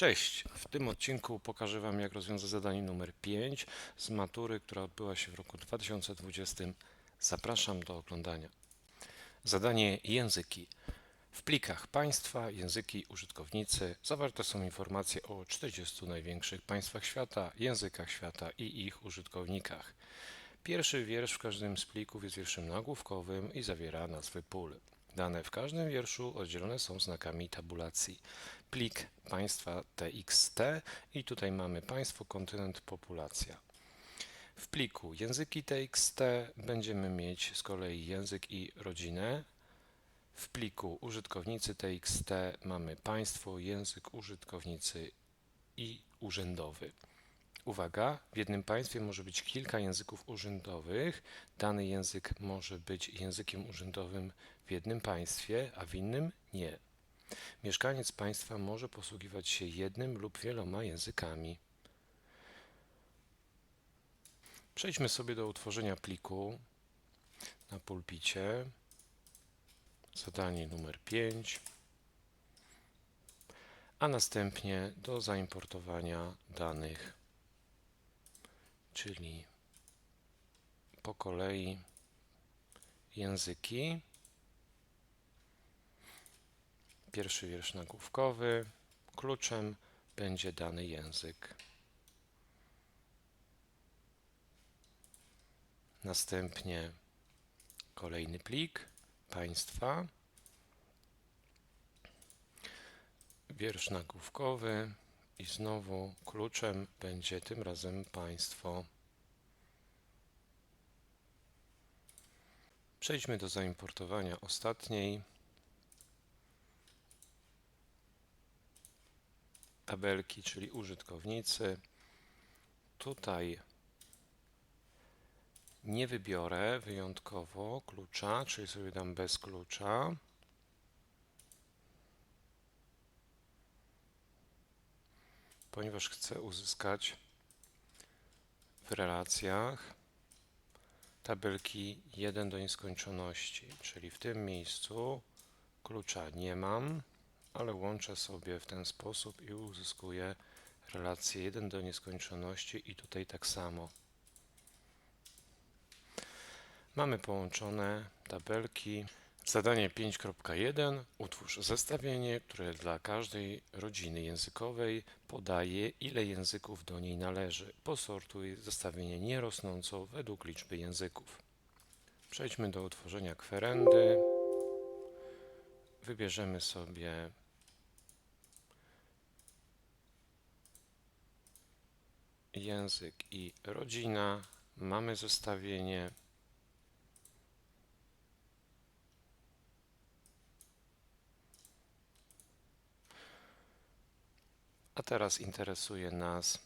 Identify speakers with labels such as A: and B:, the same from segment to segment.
A: Cześć! W tym odcinku pokażę Wam, jak rozwiązać zadanie numer 5 z matury, która odbyła się w roku 2020. Zapraszam do oglądania. Zadanie języki. W plikach państwa, języki, użytkownicy zawarte są informacje o 40 największych państwach świata, językach świata i ich użytkownikach. Pierwszy wiersz w każdym z plików jest wierszem nagłówkowym i zawiera nazwy pól. Dane w każdym wierszu oddzielone są znakami tabulacji. Plik państwa txt i tutaj mamy państwo, kontynent, populacja. W pliku języki txt będziemy mieć z kolei język i rodzinę. W pliku użytkownicy txt mamy państwo, język, użytkownicy i urzędowy. Uwaga, w jednym państwie może być kilka języków urzędowych. Dany język może być językiem urzędowym w jednym państwie, a w innym nie. Mieszkaniec państwa może posługiwać się jednym lub wieloma językami. Przejdźmy sobie do utworzenia pliku na pulpicie. Zadanie numer 5. A następnie do zaimportowania danych, czyli po kolei języki. Pierwszy wiersz nagłówkowy. Kluczem będzie dany język. Następnie kolejny plik państwa. Wiersz nagłówkowy i znowu kluczem będzie tym razem państwo. Przejdźmy do zaimportowania ostatniej tabelki, czyli użytkownicy. Tutaj nie wybiorę wyjątkowo klucza, czyli sobie dam bez klucza. Ponieważ chcę uzyskać w relacjach tabelki 1 do nieskończoności, czyli w tym miejscu klucza nie mam ale łączę sobie w ten sposób i uzyskuję relację 1 do nieskończoności i tutaj tak samo. Mamy połączone tabelki. Zadanie 5.1. Utwórz zestawienie, które dla każdej rodziny językowej podaje, ile języków do niej należy. Posortuj zestawienie nierosnąco według liczby języków. Przejdźmy do utworzenia kwerendy. Wybierzemy sobie język i rodzina. Mamy zestawienie. A teraz interesuje nas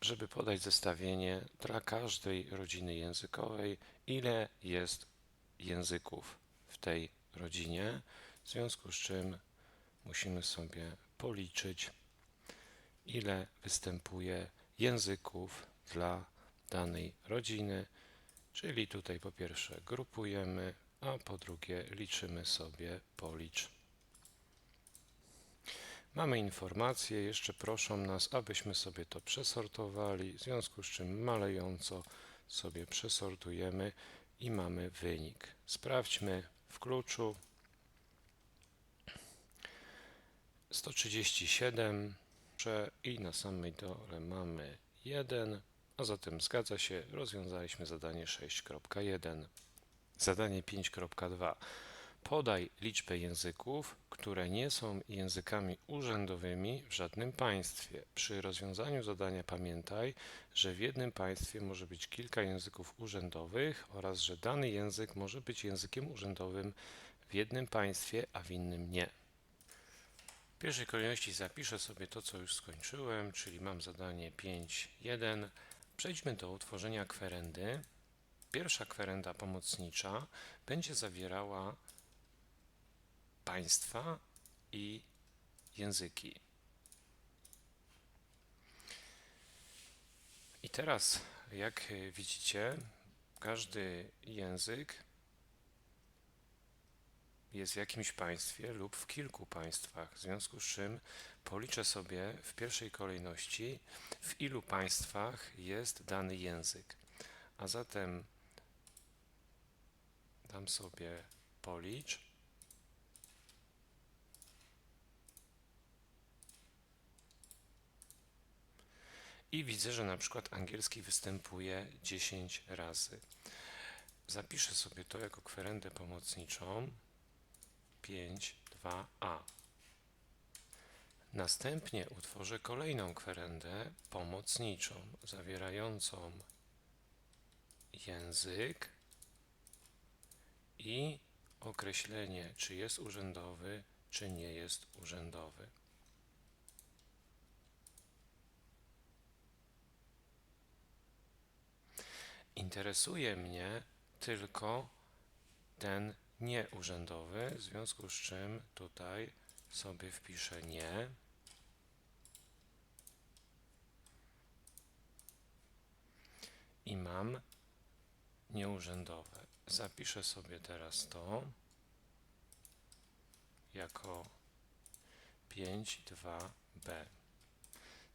A: żeby podać zestawienie dla każdej rodziny językowej, ile jest języków w tej rodzinie. W związku z czym musimy sobie policzyć, ile występuje języków dla danej rodziny. Czyli tutaj po pierwsze grupujemy, a po drugie liczymy sobie policz. Mamy informacje, jeszcze proszą nas, abyśmy sobie to przesortowali, w związku z czym malejąco sobie przesortujemy i mamy wynik. Sprawdźmy w kluczu 137 i na samej dole mamy 1, a zatem zgadza się, rozwiązaliśmy zadanie 6.1. Zadanie 5.2. Podaj liczbę języków, które nie są językami urzędowymi w żadnym państwie. Przy rozwiązaniu zadania pamiętaj, że w jednym państwie może być kilka języków urzędowych oraz że dany język może być językiem urzędowym w jednym państwie, a w innym nie. W pierwszej kolejności zapiszę sobie to, co już skończyłem, czyli mam zadanie 5.1. Przejdźmy do utworzenia kwerendy. Pierwsza kwerenda pomocnicza będzie zawierała państwa i języki. I teraz, jak widzicie, każdy język jest w jakimś państwie lub w kilku państwach, w związku z czym policzę sobie w pierwszej kolejności, w ilu państwach jest dany język. A zatem dam sobie policz. I widzę, że na przykład angielski występuje 10 razy. Zapiszę sobie to jako kwerendę pomocniczą 5, 2a. Następnie utworzę kolejną kwerendę pomocniczą zawierającą język i określenie, czy jest urzędowy, czy nie jest urzędowy. Interesuje mnie tylko ten nieurzędowy, w związku z czym tutaj sobie wpiszę nie. I mam nieurzędowe. Zapiszę sobie teraz to jako 5.2b.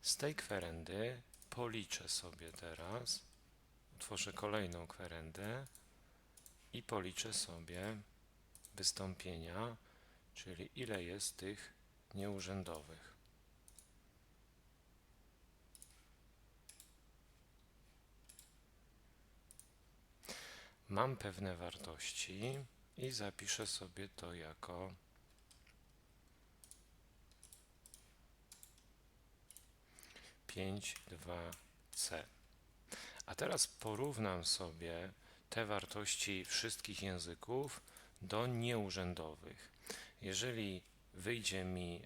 A: Z tej kwerendy policzę sobie teraz, utworzę kolejną kwerendę i policzę sobie wystąpienia, czyli ile jest tych nieurzędowych. Mam pewne wartości i zapiszę sobie to jako pięć dwa c A teraz porównam sobie te wartości wszystkich języków do nieurzędowych. Jeżeli wyjdzie mi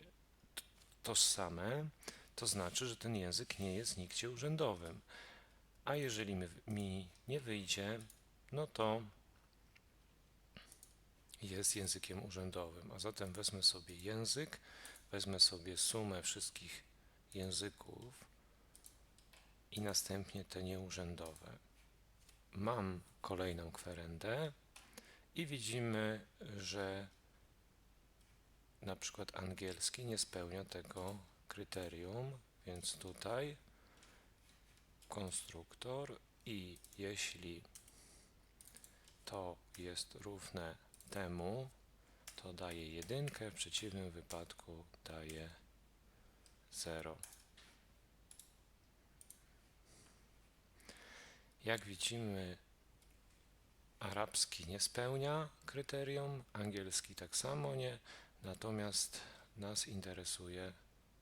A: tożsame, to znaczy, że ten język nie jest nigdzie urzędowym. A jeżeli mi nie wyjdzie, no to jest językiem urzędowym. A zatem wezmę sobie język, wezmę sobie sumę wszystkich języków i następnie te nieurzędowe. Mam kolejną kwerendę i widzimy, że na przykład angielski nie spełnia tego kryterium, więc tutaj konstruktor i jeśli to jest równe temu, to daje jedynkę, w przeciwnym wypadku daje 0. Jak widzimy, arabski nie spełnia kryterium, angielski tak samo nie, natomiast nas interesuje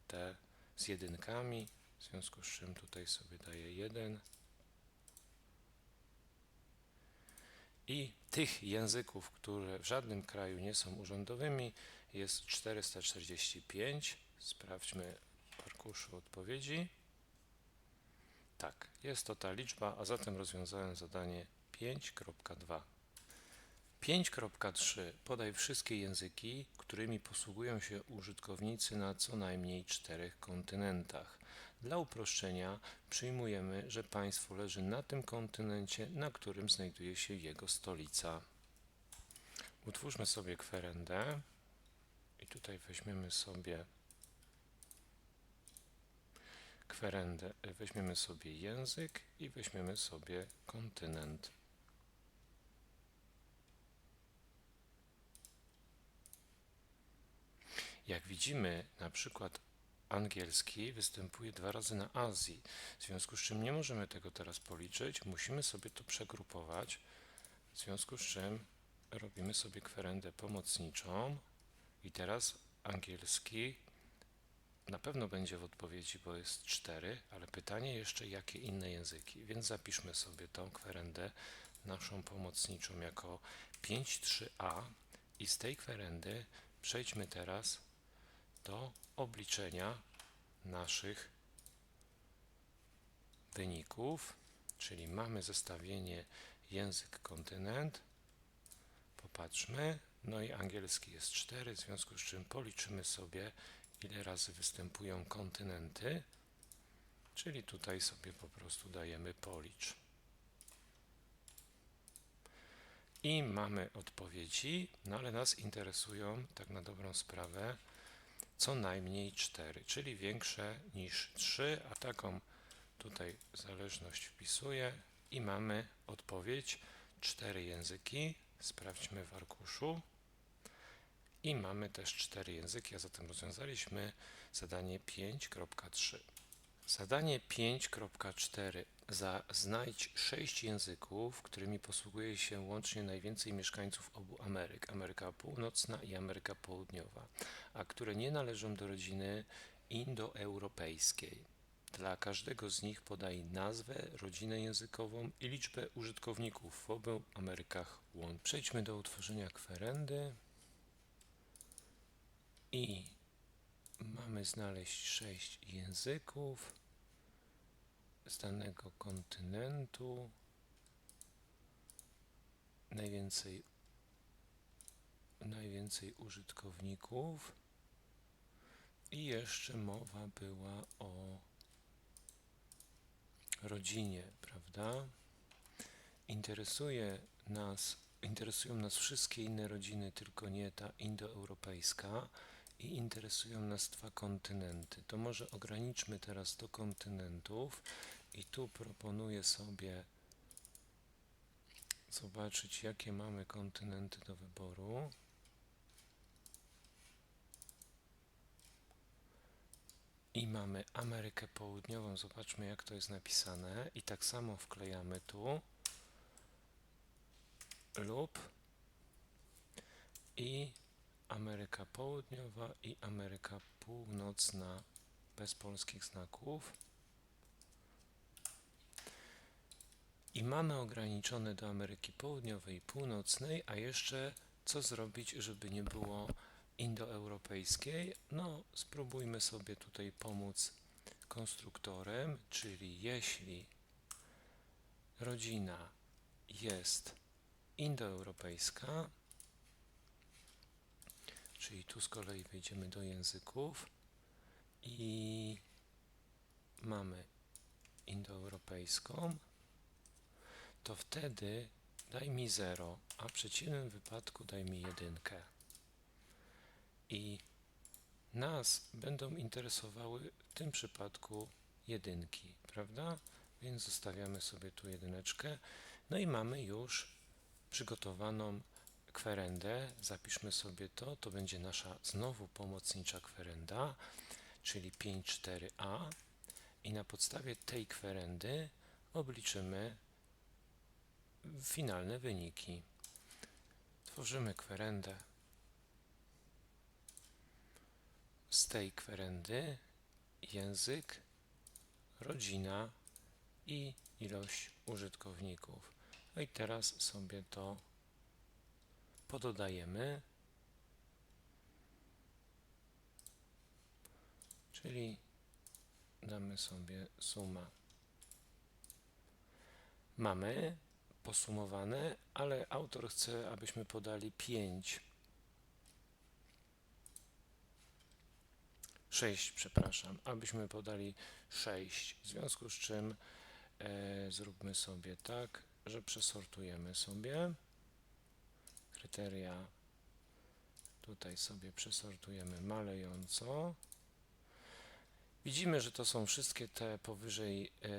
A: te z jedynkami, w związku z czym tutaj sobie daję 1. I tych języków, które w żadnym kraju nie są urzędowymi, jest 445. Sprawdźmy w arkuszu odpowiedzi. Tak, jest to ta liczba, a zatem rozwiązałem zadanie 5.2. 5.3 podaj wszystkie języki, którymi posługują się użytkownicy na co najmniej czterech kontynentach. Dla uproszczenia przyjmujemy, że państwo leży na tym kontynencie, na którym znajduje się jego stolica. Utwórzmy sobie kwerendę i tutaj weźmiemy sobie kwerendę, weźmiemy sobie język i weźmiemy sobie kontynent. Jak widzimy, na przykład angielski występuje dwa razy na Azji, w związku z czym nie możemy tego teraz policzyć, musimy sobie to przegrupować, w związku z czym robimy sobie kwerendę pomocniczą. I teraz angielski na pewno będzie w odpowiedzi, bo jest 4, ale pytanie jeszcze, jakie inne języki, więc zapiszmy sobie tą kwerendę naszą pomocniczą jako 5.3a i z tej kwerendy przejdźmy teraz do obliczenia naszych wyników, czyli mamy zestawienie język kontynent. Popatrzmy, no i angielski jest 4, w związku z czym policzymy sobie, ile razy występują kontynenty, czyli tutaj sobie po prostu dajemy policz. I mamy odpowiedzi, no ale nas interesują tak na dobrą sprawę co najmniej 4, czyli większe niż 3, a taką tutaj zależność wpisuję i mamy odpowiedź 4 języki. Sprawdźmy w arkuszu. I mamy też 4 języki, a zatem rozwiązaliśmy zadanie 5.3. Zadanie 5.4. Za znajdź 6 języków, którymi posługuje się łącznie najwięcej mieszkańców obu Ameryk, Ameryka Północna i Ameryka Południowa, a które nie należą do rodziny indoeuropejskiej. Dla każdego z nich podaj nazwę, rodzinę językową i liczbę użytkowników w obu Amerykach łącznie. Przejdźmy do utworzenia kwerendy i mamy znaleźć sześć języków z danego kontynentu. Najwięcej, najwięcej użytkowników. I jeszcze mowa była o rodzinie, prawda? Interesuje nas, interesują nas wszystkie inne rodziny, tylko nie ta indoeuropejska i interesują nas dwa kontynenty. To może ograniczmy teraz do kontynentów i tu proponuję sobie zobaczyć, jakie mamy kontynenty do wyboru. I mamy Amerykę Południową. Zobaczmy, jak to jest napisane. I tak samo wklejamy tu lub i Ameryka Południowa i Ameryka Północna bez polskich znaków. I mamy ograniczone do Ameryki Południowej i Północnej, a jeszcze co zrobić, żeby nie było indoeuropejskiej? No, spróbujmy sobie tutaj pomóc konstruktorem, czyli jeśli rodzina jest indoeuropejska, czyli tu z kolei wejdziemy do języków i mamy indoeuropejską, to wtedy daj mi 0, a w przeciwnym wypadku daj mi jedynkę. I nas będą interesowały w tym przypadku jedynki, prawda? Więc zostawiamy sobie tu jedyneczkę. No i mamy już przygotowaną kwerendę. Zapiszmy sobie to. To będzie nasza znowu pomocnicza kwerenda, czyli 5,4a. I na podstawie tej kwerendy obliczymy finalne wyniki. Tworzymy kwerendę z tej kwerendy język, rodzina i ilość użytkowników. No i teraz sobie to pododajemy, czyli damy sobie suma. Mamy posumowane, ale autor chce, abyśmy podali 5. 6, przepraszam, abyśmy podali 6. W związku z czym e, zróbmy sobie tak, że przesortujemy sobie kryteria. Tutaj sobie przesortujemy malejąco. Widzimy, że to są wszystkie te powyżej e,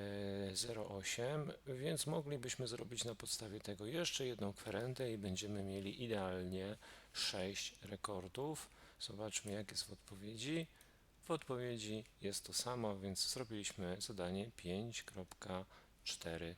A: 0,8, więc moglibyśmy zrobić na podstawie tego jeszcze jedną kwerendę i będziemy mieli idealnie 6 rekordów. Zobaczmy, jak jest w odpowiedzi. W odpowiedzi jest to samo, więc zrobiliśmy zadanie 5.4.